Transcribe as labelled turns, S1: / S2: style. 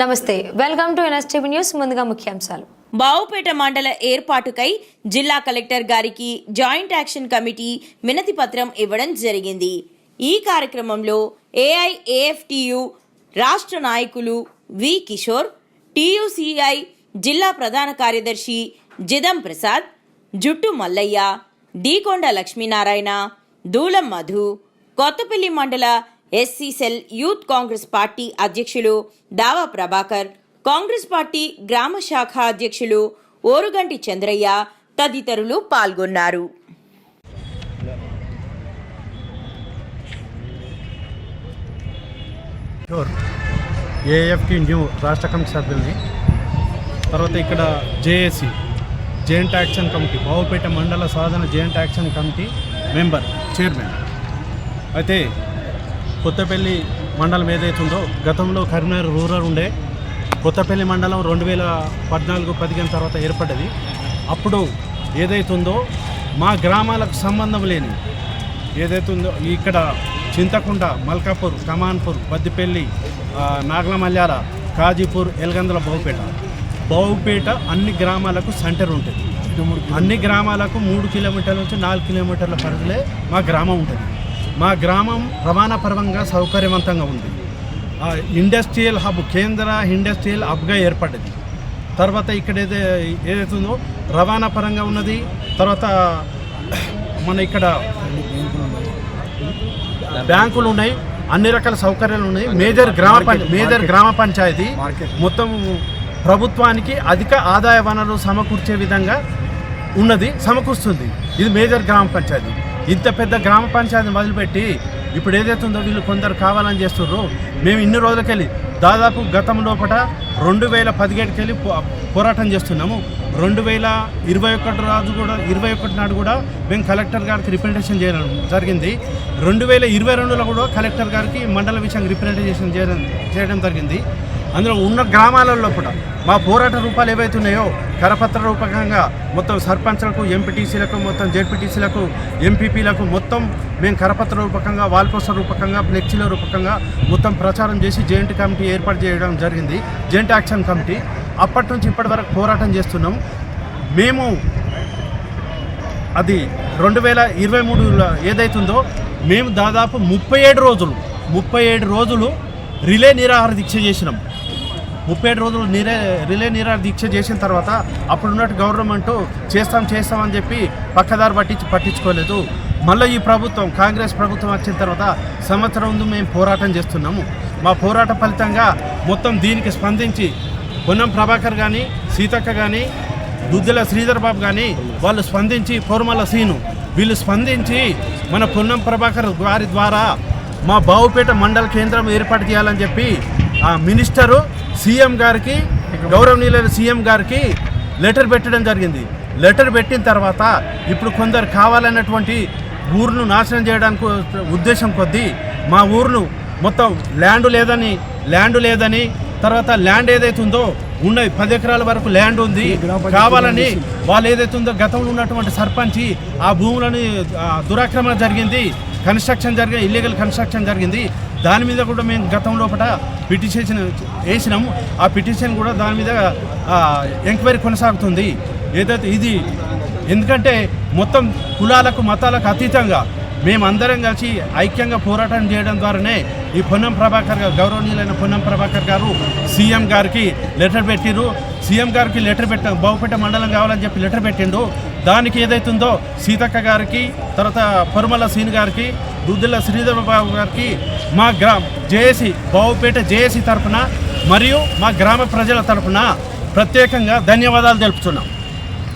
S1: నమస్తే welcome to NSTV news. ముందుగా ముఖ్యాంశాలు.
S2: బావుపేట మండల ఏర్పాటుకై జిల్లా కలెక్టర్ గారికి జాయింట్ యాక్షన్ కమిటీ వినతి పత్రం ఇవ్వడం జరిగింది. ఈ కార్యక్రమంలో ఏఐఏఎఫ్టియు రాష్ట్ర నాయకులు వి కిషోర్ టియుసిఐ జిల్లా ప్రధాన కార్యదర్శి జిదం ప్రసాద్ జుట్టు మల్లయ్య డీకొండ లక్ష్మీనారాయణ దూలం మధు కొత్తపల్లి మండల SC cell youth Congress party అధ్యక్షులు దావా ప్రభాకర్ కాంగ్రెస్ పార్టీ గ్రామ శాఖ అధ్యక్షులు ఓరుగంటి చంద్రయ్య తదితరులు పాల్గొన్నారు.
S3: ఏఎఫ్టీ న్యూ రాష్ట్ర కమిటీ సభ్యుల్ని తర్వాత ఇక్కడ JAC joint action committee Bavupeta మండల సాధన joint action committee member chairman. అయితే కొత్తపల్లి మండలం ఏదైతుందో గతంలో కరీంనగర్ రూరల్ ఉండే కొత్తపల్లి మండలం రెండు వేల పద్నాలుగు పదిహేను తర్వాత ఏర్పడ్డది. అప్పుడు ఏదైతుందో మా గ్రామాలకు సంబంధం లేని ఏదైతుందో ఇక్కడ చింతకుంట మల్కాపూర్ కమాన్పూర్ బద్దిపల్లి నాగలమల్యాల కాజీపూర్ ఎల్గందల బావుపేట. బావుపేట అన్ని గ్రామాలకు సెంటర్ ఉంటుంది. అన్ని గ్రామాలకు మూడు కిలోమీటర్ల నుంచి నాలుగు కిలోమీటర్ల పరిధిలో మా గ్రామం ఉంటుంది. మా గ్రామం రవాణా పరంగా సౌకర్యవంతంగా ఉంది. ఇండస్ట్రియల్ హబ్ కేంద్ర ఇండస్ట్రియల్ హబ్గా ఏర్పడ్డది. తర్వాత ఇక్కడ ఏదై ఏదైతే ఉందో రవాణా పరంగా ఉన్నది. తర్వాత మన ఇక్కడ బ్యాంకులు ఉన్నాయి. అన్ని రకాల సౌకర్యాలు ఉన్నాయి. మేజర్ గ్రామ మేజర్ గ్రామ పంచాయతీ. మొత్తం ప్రభుత్వానికి అధిక ఆదాయ వనరులు సమకూర్చే విధంగా ఉన్నది సమకూరుస్తుంది. ఇది మేజర్ గ్రామ పంచాయతీ. ఇంత పెద్ద గ్రామ పంచాయతీ మొదలుపెట్టి ఇప్పుడు ఏదైతే ఉందో వీళ్ళు కొందరు కావాలని చేస్తుర్రో మేము ఇన్ని రోజులకెళ్ళి దాదాపు గతం లోపల రెండు వేల పదిహేడుకెళ్ళి పో- పోరాటం చేస్తున్నాము. రెండు వేల ఇరవై ఒకటి రోజు కూడా ఇరవై ఒకటి నాడు కూడా మేము కలెక్టర్ గారికి రిప్రజెంటేషన్ చేయడం జరిగింది. రెండు వేల ఇరవై రెండులో కూడా కలెక్టర్ గారికి మండల విషయం రిప్రజెంటేషన్ చేయడం చేయడం జరిగింది. అందులో ఉన్న గ్రామాలలో కూడా మా పోరాట రూపాలు ఏవైతే ఉన్నాయో కరపత్ర రూపకంగా మొత్తం సర్పంచ్లకు ఎంపీటీసీలకు మొత్తం జెడ్పీటీసీలకు ఎంపీపీలకు మొత్తం మేము కరపత్ర రూపకంగా వాల్పోస్టర్ రూపకంగా ఫ్లెక్సీల రూపకంగా మొత్తం ప్రచారం చేసి జెయింట్ కమిటీ ఏర్పాటు చేయడం జరిగింది. Joint action committee. అప్పటి నుంచి ఇప్పటి వరకు పోరాటం చేస్తున్నాం. మేము అది రెండు వేల ఇరవై మూడులో ఏదైతుందో మేము దాదాపు ముప్పై ఏడు రోజులు ముప్పై ఏడు రోజులు రిలే నిరాహార దీక్ష చేసినాం. ముప్పై ఏడు రోజులు నిరే రిలే నీరా దీక్ష చేసిన తర్వాత అప్పుడున్నట్టు గవర్నమెంట్ చేస్తాం చేస్తామని చెప్పి పక్కదారి పట్టించి పట్టించుకోలేదు. మళ్ళీ ఈ ప్రభుత్వం కాంగ్రెస్ ప్రభుత్వం వచ్చిన తర్వాత సంవత్సరం ముందు మేము పోరాటం చేస్తున్నాము. మా పోరాట ఫలితంగా మొత్తం దీనికి స్పందించి పొన్నం ప్రభాకర్ కానీ సీతక్క కానీ దుద్దెల శ్రీధర్ బాబు కానీ వాళ్ళు స్పందించి పొరమల సీను వీళ్ళు స్పందించి మన పొన్నం ప్రభాకర్ వారి ద్వారా మా బావుపేట మండల కేంద్రం ఏర్పాటు చేయాలని చెప్పి ఆ మినిస్టరు సీఎం గారికి గౌరవనీయులైన సీఎం గారికి లెటర్ పెట్టడం జరిగింది. లెటర్ పెట్టిన తర్వాత ఇప్పుడు కొందరు కావాలన్నటువంటి ఊరును నాశనం చేయడానికి ఉద్దేశం కొద్దీ మా ఊరును మొత్తం ల్యాండ్ లేదని ల్యాండ్ లేదని తర్వాత ల్యాండ్ ఏదైతే ఉందో ఉన్నది పది ఎకరాల వరకు ల్యాండ్ ఉంది. కావాలని వాళ్ళు ఏదైతే ఉందో గతంలో ఉన్నటువంటి సర్పంచి ఆ భూములని దురాక్రమణ జరిగింది. కన్స్ట్రక్షన్ జరిగిన ఇల్లీగల్ కన్స్ట్రక్షన్ జరిగింది. దాని మీద కూడా మేము గతం లోపల పిటిషన్ వేసినాము. ఆ పిటిషన్ కూడా దాని మీద ఎంక్వైరీ కొనసాగుతుంది. ఏదైతే ఇది ఎందుకంటే మొత్తం కులాలకు మతాలకు అతీతంగా మేమందరం కలిసి ఐక్యంగా పోరాటం చేయడం ద్వారానే ఈ పొన్నం ప్రభాకర్ గారు గౌరవనీయులైన పొన్నం ప్రభాకర్ గారు సీఎం గారికి లెటర్ పెట్టిరు సీఎం గారికి లెటర్ పెట్ట బావుపేట మండలం కావాలని చెప్పి లెటర్ పెట్టిండు. దానికి ఏదైతుందో సీతక్క గారికి తర్వాత పొరమల సీన్ గారికి దుద్దిల్ల శ్రీధర్ బాబు గారికి మా గ్రా జేఏసీ బావుపేట జేఏసీ తరఫున మరియు మా గ్రామ ప్రజల తరఫున ప్రత్యేకంగా ధన్యవాదాలు తెలుపుతున్నాం.